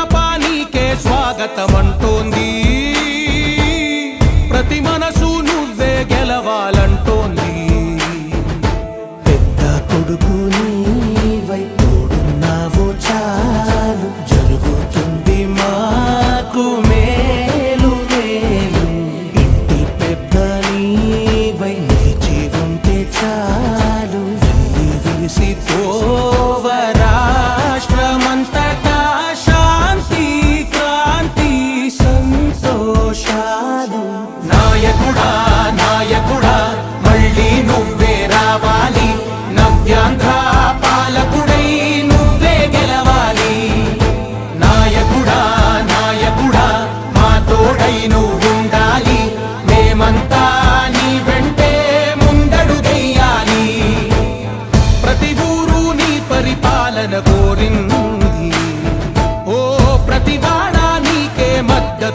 గడప నీకే స్వాగతం అంటోంది